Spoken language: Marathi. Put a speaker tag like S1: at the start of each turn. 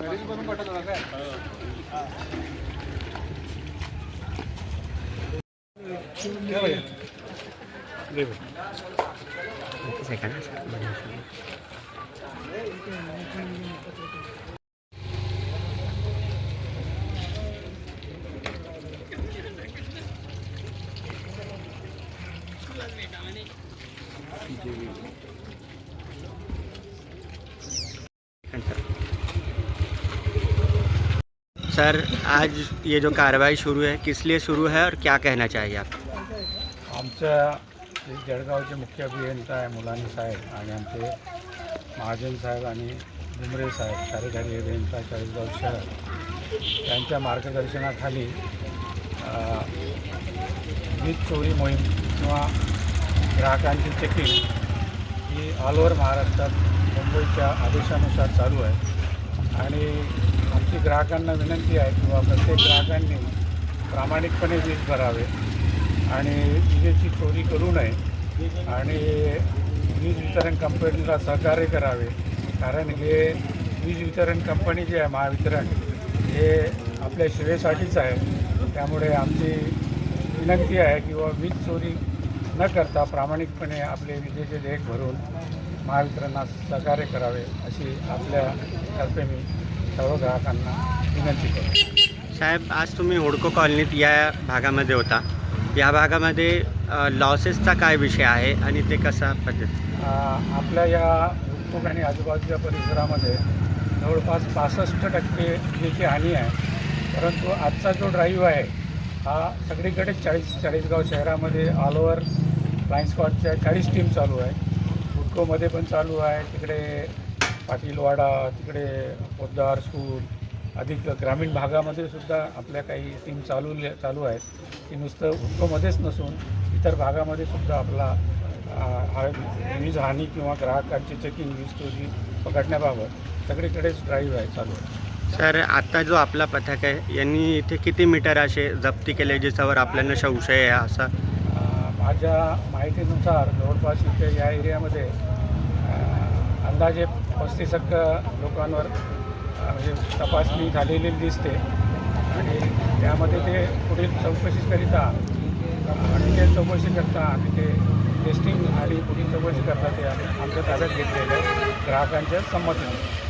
S1: घरीच बनवून पाठवतो काय सर आज ये जो कार्रवाई शुरू है किस लिए शुरू है और क्या कहना चाहिए आप
S2: आमच्या जळगावचे मुख्य अभियंता आहे मुलानी साहेब आणि आमचे महाजन साहेब आणि डुमरे साहेब कार्यकारी अभियंता चाळीसगाव शहर. त्यांच्या मार्गदर्शनाखाली वीज चोरी मोहीम किंवा ग्राहकांची चेकिंग ही ऑल ओव्हर महाराष्ट्रात मुंबईच्या आदेशानुसार चालू आहे. आणि आमची ग्राहकांना विनंती आहे किंवा प्रत्येक ग्राहकांनी प्रामाणिकपणे वीज भरावे आणि विजेची चोरी करू नये आणि वीज वितरण कंपनीला सहकार्य करावे. कारण हे वीज वितरण कंपनी जी आहे महावितरण हे आपल्या सेवेसाठीच आहे. त्यामुळे आमची विनंती आहे किंवा वीज चोरी न करता प्रामाणिकपणे आपले विजेचे देयक भरून महावितरणास सहकार्य करावे अशी आपल्यातर्फे मी सर्व ग्राहकांना विनंती करतो.
S1: साहेब आज तुम्ही हुडको कॉलनीत या भागामध्ये होता. या भागामध्ये लॉसेसचा काय विषय आहे आणि ते कसा पद्धत?
S2: आपल्या या उत्तुक आणि आजूबाजूच्या परिसरामध्ये जवळपास पासष्ट टक्के विजेची हानी आहे. परंतु आजचा जो ड्राईव्ह आहे हा सगळीकडे चाळीस चाळीसगाव शहरामध्ये ऑल ओव्हर फ्लाईंग स्क्वॉडच्या चाळीस टीम चालू आहे. हुडकोमध्ये पण चालू आहे. तिकडे पाटीलवाडा तिकडे पोद्दार स्कूल अधिक ग्रामीण भागामध्ये सुद्धा आपल्या काही टीम चालू चालू आहेत. की नुसतं हुडकोमध्येच नसून इतर भागामध्ये सुद्धा आपला हा वीज हानी किंवा ग्राहकांची चेकिंग वीज चोरी पकडण्याबाबत सगळीकडेच ड्राईव्ह आहे चालू आहे.
S1: सर आता जो आपला पथक आहे यांनी इथे किती मीटर असे जप्ती केले ज्याच्यावर आपल्याला संशय आहे असा?
S2: माझ्या माहितीनुसार जवळपास इथे या एरियामध्ये अंदाजे पस्तीस लोकांवर म्हणजे तपासणी झालेली दिसते. आणि त्यामध्ये ते पुढील चौकशीकरिता आणि ते चौकशी करता आम्ही ते टेस्टिंग आणि पुढील चौकशी करता ते आम्ही आमच्या ताब्यात घेतलेलं ग्राहकांच्या संमतीने.